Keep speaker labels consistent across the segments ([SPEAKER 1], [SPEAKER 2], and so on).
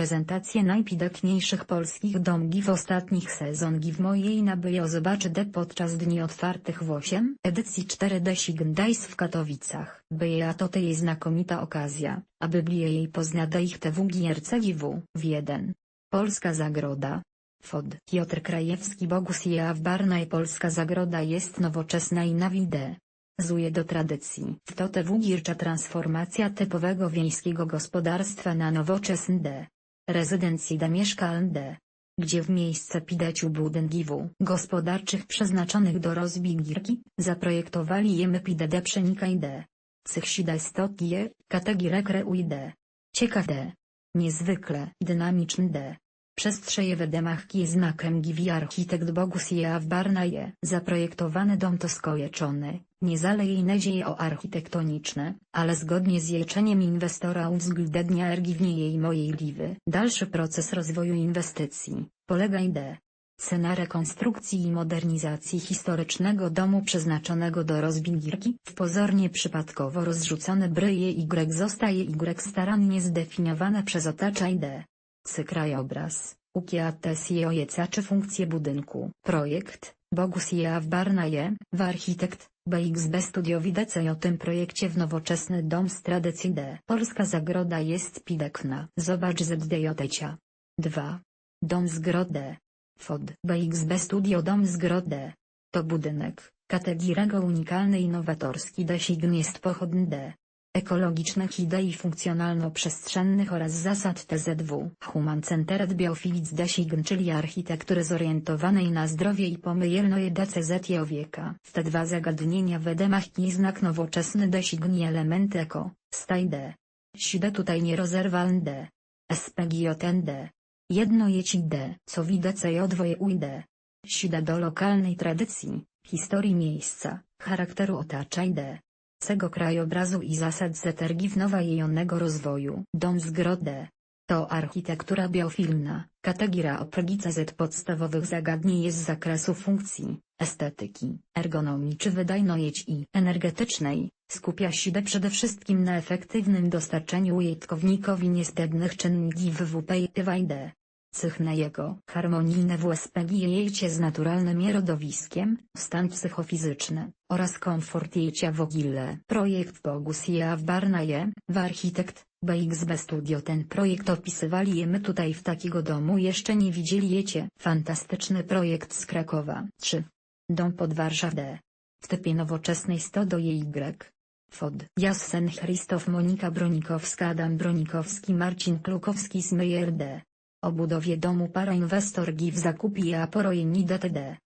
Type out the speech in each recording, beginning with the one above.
[SPEAKER 1] prezentację najpidekniejszych polskich domgi w ostatnich sezongi w mojej nabyjo zobaczy D podczas dni otwartych w 8 edycji 4D Signdajs w Katowicach. Byja to tej znakomita okazja, aby bliżej jej pozna da ich GRCGW w 1. Polska Zagroda. Fod. Piotr Krajewski Bogus w Barnaj Polska Zagroda jest nowoczesna i nawide. Zuje do tradycji. W to Gircza transformacja typowego wiejskiego gospodarstwa na nowoczesny D. Rezydencji D mieszkalne. Gdzie w miejsce pideciu budyngiwu gospodarczych przeznaczonych do rozbigirki, zaprojektowali jemy PDD przenika i D. Cychsida stotje, kategorie kreuj D. Ciekawe. Niezwykle dynamiczny D. Przestrzeje w demachki znakiem givi architekt Bogus w Barnaje. Zaprojektowany dom to skojeczony, nie zale jej nadzieje o architektoniczne, ale zgodnie z jeczeniem inwestora uwzględnia ergiwnie jej mojej liwy. Dalszy proces rozwoju inwestycji, polega ide. Cena rekonstrukcji i modernizacji historycznego domu przeznaczonego do rozbigirki, w pozornie przypadkowo rozrzucone bryje Y zostaje Y starannie zdefiniowane przez otacza ID. C krajobraz, ukiatesje ojeca czy funkcje budynku. Projekt, Bogus w Barnaje, w architekt, BXB Studio Widecej o tym projekcie w nowoczesny dom z tradycji D. Polska zagroda jest pidekna. Zobacz ZDJcia. 2. Dom zgrodę. FOD. BXB Studio Dom zgrodę. To budynek, kategorego unikalny i nowatorski design jest pochodny D ekologicznych idei funkcjonalno-przestrzennych oraz zasad TZW. Human Centered Biofilic Design czyli architektury zorientowanej na zdrowie i pomyjelność DCZ owieka. W te dwa zagadnienia w edemach znak nowoczesny design i elementy eko, stajde. Side tutaj nierozerwalne. SPGJND. Jedno jeci D, co widać odwoje ujde. Sida do lokalnej tradycji, historii miejsca, charakteru otacza Cego krajobrazu i zasad zetergiwnowajejonego rozwoju. Dom zgrodę. To architektura biofilna, kategoria oprogica z podstawowych zagadnień jest z zakresu funkcji, estetyki, ergonomii czy wydajności i energetycznej, skupia się przede wszystkim na efektywnym dostarczeniu użytkownikowi niezbędnych czynników WP i TWD. Cechne jego harmonijne WSPG jejcie z naturalnym środowiskiem, stan psychofizyczny, oraz komfort jejcia w ogóle. Projekt Bogus w Barnaje, w architekt, BXB Studio ten projekt opisywali je my tutaj w takiego domu jeszcze nie widzieli jecie. Fantastyczny projekt z Krakowa. 3. Dom pod Warszawę. W typie nowoczesnej 100 do Y. Fod. Jassen Christof Monika Bronikowska Adam Bronikowski Marcin Klukowski Smyjer D. O budowie domu para inwestor GIF zakupi a porojeni DTD.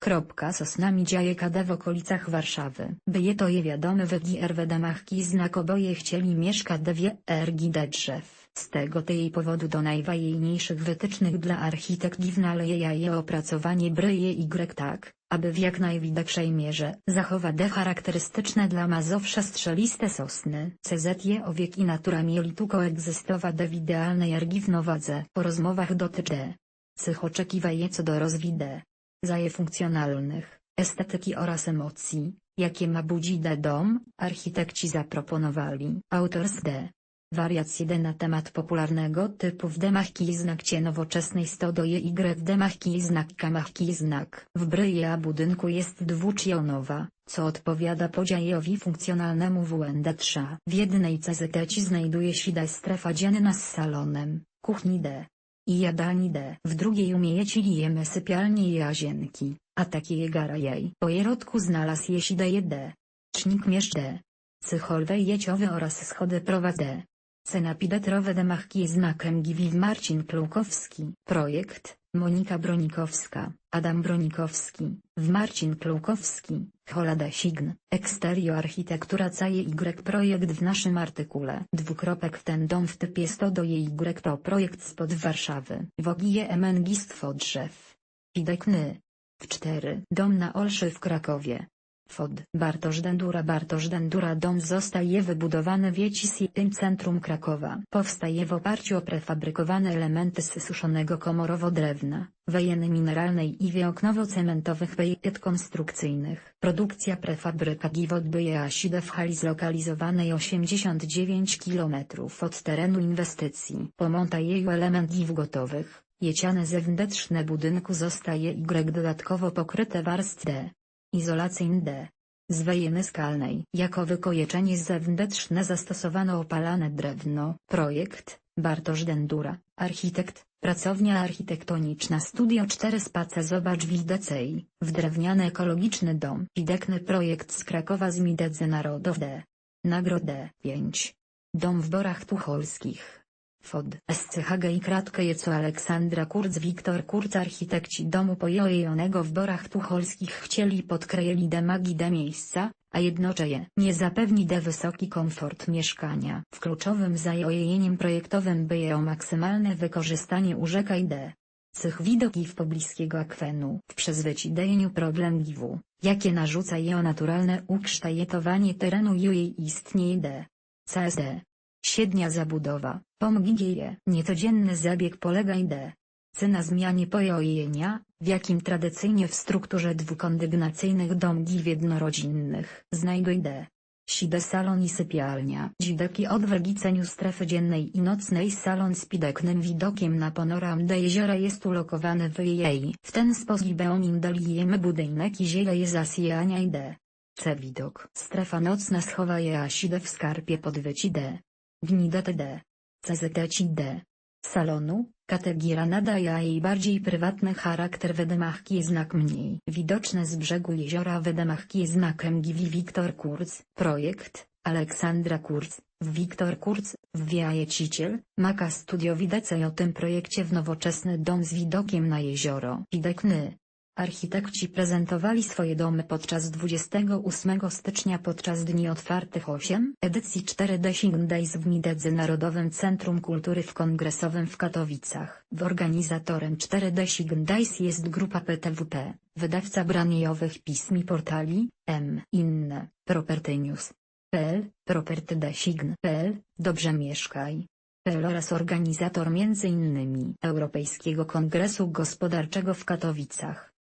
[SPEAKER 1] Sosnami dzieje KD w okolicach Warszawy. By je to je wiadome w GR damach znak oboje chcieli mieszkać dwie RGD drzew. Z tego tej powodu do najwajniejszych wytycznych dla architekt naleje je opracowanie bryje Y tak, aby w jak najwidoczej mierze zachować charakterystyczne dla Mazowsza strzeliste sosny. CZje owiek i natura mieli tu koegzystować w idealnej ergivnowadze. Po rozmowach dotyczy cech oczekiwaje co do rozwidę, zaje funkcjonalnych, estetyki oraz emocji, jakie ma budzi D dom, architekci zaproponowali. Autor z D. Wariacje na temat popularnego typu w demach znak nowoczesnej stodoje Y w demach znak kamach znak. W bryja budynku jest dwuczionowa, co odpowiada podziajowi funkcjonalnemu WND3. W jednej CZT znajduje się strefa dzienna z salonem, kuchni D. I jadalni D. W drugiej umiejęci jemy sypialnie i łazienki, a takie gara jej. Po jerodku znalazł je sidaje D. Cznik mieszcz D. Cycholwe jeciowe oraz schody prowadzę. Cena pidetrowe demachki znakiem Giviv Marcin Klukowski. Projekt, Monika Bronikowska, Adam Bronikowski, w Marcin Klukowski, Holada Sign, Exterio Architektura caje Y projekt w naszym artykule. Dwukropek w ten dom w typie 100 do Y to projekt spod Warszawy. Wogije emengistwo drzew. Pidekny. W 4. Dom na Olszy w Krakowie. FOD Bartosz Dendura Bartosz Dendura Dom zostaje wybudowany w Jecisiem centrum Krakowa. Powstaje w oparciu o prefabrykowane elementy z suszonego komorowo drewna, wejeny mineralnej i wieoknowo-cementowych wejek konstrukcyjnych. Produkcja prefabryka GIW odbyje ASIDE w hali zlokalizowanej 89 km od terenu inwestycji. Po montażu element GIW gotowych, jeciane zewnętrzne budynku zostaje Y dodatkowo pokryte warstw D. Izolacyjny D. Z wejeny skalnej. Jako wykojeczenie zewnętrzne zastosowano opalane drewno. Projekt, Bartosz Dendura, architekt, pracownia architektoniczna Studio 4 Space Zobacz Widecej, w drewniany ekologiczny dom. Widekny projekt z Krakowa z Midedze Narodowe. Nagrodę 5. Dom w Borach Tucholskich. FOD. SCHG i kratkę jeco Aleksandra Kurz Wiktor Kurz architekci domu pojojonego w Borach Tucholskich chcieli podkrejeli de magii de miejsca, a jednocześnie nie zapewni de wysoki komfort mieszkania. W kluczowym zajojeniem projektowym byje o maksymalne wykorzystanie urzeka i de. Cych widoki w pobliskiego akwenu. W przezwyciężeniu problem giwu, jakie narzuca je o naturalne ukształtowanie terenu jej istnieje de. CSD. Średnia zabudowa, pomgieje. Niecodzienny zabieg polega ide. C na zmianie pojojenia, w jakim tradycyjnie w strukturze dwukondygnacyjnych domów jednorodzinnych znajduje d. Side salon i sypialnia. Dzideki odwegiceniu strefy dziennej i nocnej salon z pideknym widokiem na panoramę jeziora jest ulokowany w jej. W ten sposób on daliemy budynek i zieleje zasijania i d. C widok. Strefa nocna schowa je aside w skarpie podwyci d. Gnida TD. CZD. Salonu, kategoria nadaje jej bardziej prywatny charakter Wedemachki znak mniej widoczny z brzegu jeziora Wedemachki znakiem Givi Wiktor Kurz. Projekt, Aleksandra Kurz, w Wiktor Kurz, w Wiajeciciel, Maka Studio Widecej o tym projekcie w nowoczesny dom z widokiem na jezioro. Widekny. Architekci prezentowali swoje domy podczas 28 stycznia podczas Dni Otwartych 8 edycji 4D Sign Days w Midedze Narodowym Centrum Kultury w Kongresowym w Katowicach. W organizatorem 4D Sign Days jest grupa PTWP, wydawca braniejowych pism i portali, M. Inne, Property News. PL, PropertyDesign.pl, Dobrze Mieszkaj. PL oraz organizator m.in. Europejskiego Kongresu Gospodarczego w Katowicach.